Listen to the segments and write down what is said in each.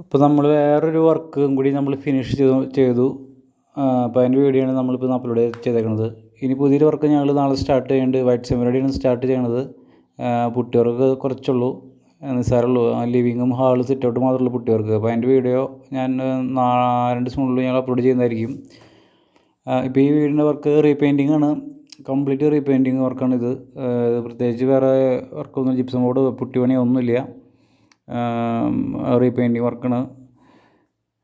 ഇപ്പോൾ നമ്മൾ വേറൊരു വർക്കും കൂടി നമ്മൾ ഫിനിഷ് ചെയ്തു ചെയ്തു. അപ്പോൾ അതിന്റെ വീഡിയോ ആണ് നമ്മളിപ്പോൾ അപ്ലോഡ് ചെയ്തേക്കുന്നത് ഇനി പുതിയൊരു വർക്ക് ഞങ്ങൾ നാളെ സ്റ്റാർട്ട് ചെയ്യുന്നുണ്ട് വൈറ്റ് സെമിനോടെയാണ് സ്റ്റാർട്ട് ചെയ്യണത്. പുട്ടി വർക്ക് കുറച്ചുള്ളൂ. നിസ്സാരമുള്ളൂ. ലിവിങ്ങും ഹാളും സിറ്റ് ഔട്ട് മാത്രമുള്ളൂ പുട്ടി വർക്ക് അപ്പോൾ അതിന്റെ വീഡിയോ ഞാൻ രണ്ട് ദിവസത്തിനുള്ളിൽ ഞങ്ങൾ അപ്ലോഡ് ചെയ്യുന്നതായിരിക്കും. ഇപ്പോൾ ഈ വീടിന്റെ വർക്ക് റീപെയിന്റിംഗ് ആണ്. കംപ്ലീറ്റ് റീപെയിന്റിങ് വർക്കാണ് ഇത് പ്രത്യേകിച്ച് വേറെ വർക്കൊന്നും ജിപ്സം ബോർഡ് പുട്ടി പണിയോ ഒന്നുമില്ല റീപെയിന്റിങ് വർക്കാണ്.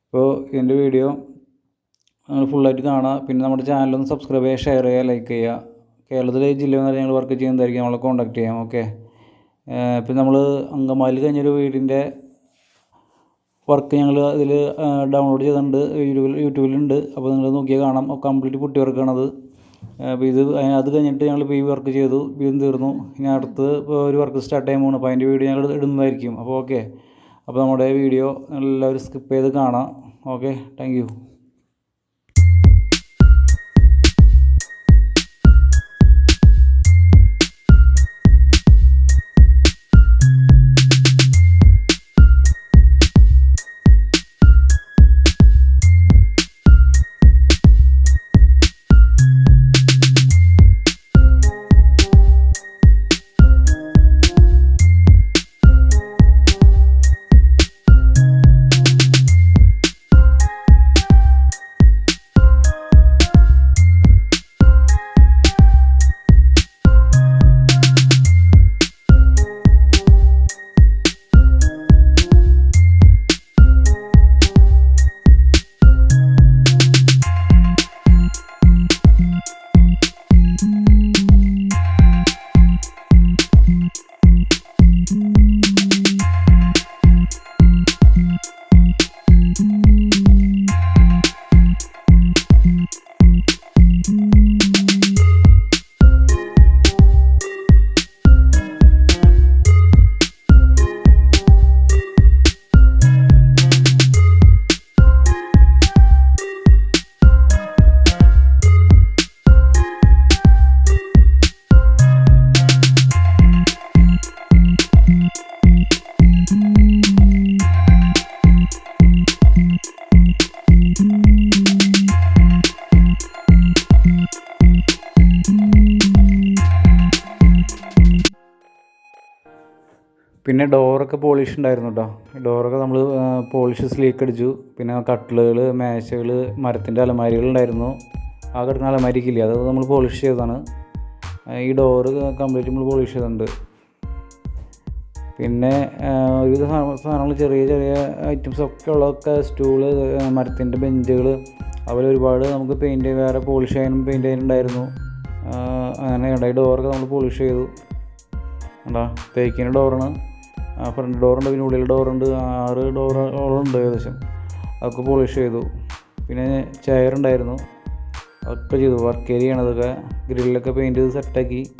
അപ്പോൾ ഇതിന്റെ വീഡിയോ നിങ്ങൾ ഫുള്ളായിട്ട് കാണുക. പിന്നെ നമ്മുടെ ചാനലൊന്ന് സബ്സ്ക്രൈബ് ചെയ്യുക ഷെയർ ചെയ്യുക ലൈക്ക് ചെയ്യുക. കേരളത്തിലെ ജില്ലയിൽ ഞങ്ങൾ വർക്ക് ചെയ്യുന്നതായിരിക്കും നമ്മളെ കോൺടാക്ട് ചെയ്യാം ഓക്കെ ഇപ്പം നമ്മൾ അങ്കമാലി കഴിഞ്ഞൊരു വീടിന്റെ വർക്ക് ഞങ്ങൾ അതിൽ ഡൗൺലോഡ് ചെയ്തിട്ടുണ്ട്. യൂട്യൂബിൽ യൂട്യൂബിലുണ്ട്. അപ്പോൾ നിങ്ങൾ നോക്കിയാൽ കാണാം. കംപ്ലീറ്റ് പുട്ടി വർക്കാണത് അപ്പോൾ ഇത് അത് കഴിഞ്ഞിട്ട് ഞങ്ങൾ ഇപ്പോൾ ഈ വർക്ക് ചെയ്തു. ഇതും തീർന്നു. ഇനി അടുത്ത് ഇപ്പോൾ ഒരു വർക്ക് സ്റ്റാർട്ട് ചെയ്യാൻ പോകണം അപ്പോൾ അതിന്റെ വീഡിയോ ഞങ്ങൾ ഇടുന്നതായിരിക്കും. അപ്പോൾ ഓക്കെ അപ്പോൾ നമ്മുടെ വീഡിയോ എല്ലാവരും സ്കിപ്പ് ചെയ്ത് കാണാം. ഓക്കെ താങ്ക് യു പിന്നെ ഡോറൊക്കെ പോളിഷ് ഉണ്ടായിരുന്നു കേട്ടോ ഡോറൊക്കെ നമ്മൾ പോളിഷ് സ്ലീക്ക് അടിച്ചു പിന്നെ കട്ടിലുകൾ മേശകൾ മരത്തിന്റെ അലമാരികൾ ഉണ്ടായിരുന്നു ആ കിടക്കുന്ന അലമാരിക്കില്ല അത് നമ്മൾ പോളിഷ് ചെയ്തതാണ്. ഈ ഡോറ് കംപ്ലീറ്റ് നമ്മൾ പോളിഷ് ചെയ്തിട്ടുണ്ട്. പിന്നെ ഒരുവിധ സാധനങ്ങൾ ചെറിയ ചെറിയ ഐറ്റംസ് ഒക്കെ ഉള്ളതൊക്കെ സ്റ്റൂൾ മരത്തിന്റെ ബെഞ്ചുകൾ അതുപോലെ ഒരുപാട് നമുക്ക് പെയിന്റ് വേറെ പോളിഷ് ചെയ്യാനും പെയിന്റ് ചെയ്യാനുണ്ടായിരുന്നു അങ്ങനെ ഉണ്ടായി ഡോറൊക്കെ നമ്മൾ പോളിഷ് ചെയ്തു. എന്താ തേക്കിന്റെ ഡോറാണ്. ഫ്രണ്ട് ഡോറുണ്ട് പിന്നെ ഉള്ളിൽ ഡോറുണ്ട് ആറ് ഡോറുണ്ട് ഏകദേശം. അതൊക്കെ പോളിഷ് ചെയ്തു. പിന്നെ ചെയർ ഉണ്ടായിരുന്നു. അതൊക്കെ ചെയ്തു. വർക്ക് ഏരിയ ആണ് അതൊക്കെ. ഗ്രില്ലൊക്കെ പെയിന്റ് ചെയ്ത് സെറ്റാക്കി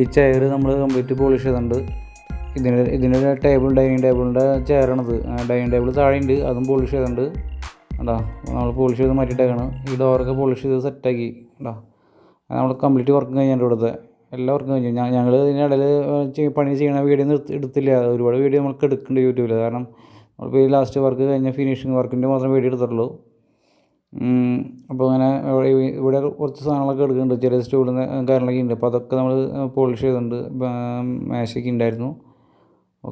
ഈ ചെയർ നമ്മൾ കംപ്ലീറ്റ് പോളിഷ് ചെയ്തിട്ടുണ്ട്. ഇതിന് ഇതിനൊരു ടേബിൾ ഡൈനിങ് ടേബിളിന്റെ ചെയറാണിത് ഡൈനിങ് ടേബിൾ താഴെയുണ്ട് അതും പോളിഷ് ചെയ്തിട്ടുണ്ട്. കേട്ടോ നമ്മൾ പോളിഷ് ചെയ്ത് മാറ്റിയിട്ടേക്കാണ്. ഈ ഡോറൊക്കെ പോളിഷ് ചെയ്ത് സെറ്റാക്കി കേട്ടോ നമ്മൾ കംപ്ലീറ്റ് വർക്ക് കഴിഞ്ഞിട്ട് ഇവിടുത്തെ. എല്ലാ വർക്കും കഴിഞ്ഞു. ഞങ്ങൾ ഇതിനിടയിൽ പണി ചെയ്യണ വീഡിയോ എടുത്തില്ല. ഒരുപാട് വീഡിയോ നമുക്ക് എടുക്കുന്നുണ്ട് യൂട്യൂബിൽ കാരണം നമ്മളിപ്പോൾ ഈ ലാസ്റ്റ് വർക്ക് കഴിഞ്ഞ ഫിനിഷിങ് വർക്കിന്റെ മാത്രം വീഡിയോ എടുത്തിട്ടുള്ളൂ. അപ്പോൾ അങ്ങനെ ഇവിടെ കുറച്ച് സാധനങ്ങളൊക്കെ എടുക്കുന്നുണ്ട്. ചെറിയ സ്റ്റൂളിൽ കാര്യങ്ങളൊക്കെ ഉണ്ട്. അപ്പോൾ അതൊക്കെ നമ്മൾ പോളിഷ് ചെയ്തിട്ടുണ്ട് മേശയ്ക്ക് ഉണ്ടായിരുന്നു.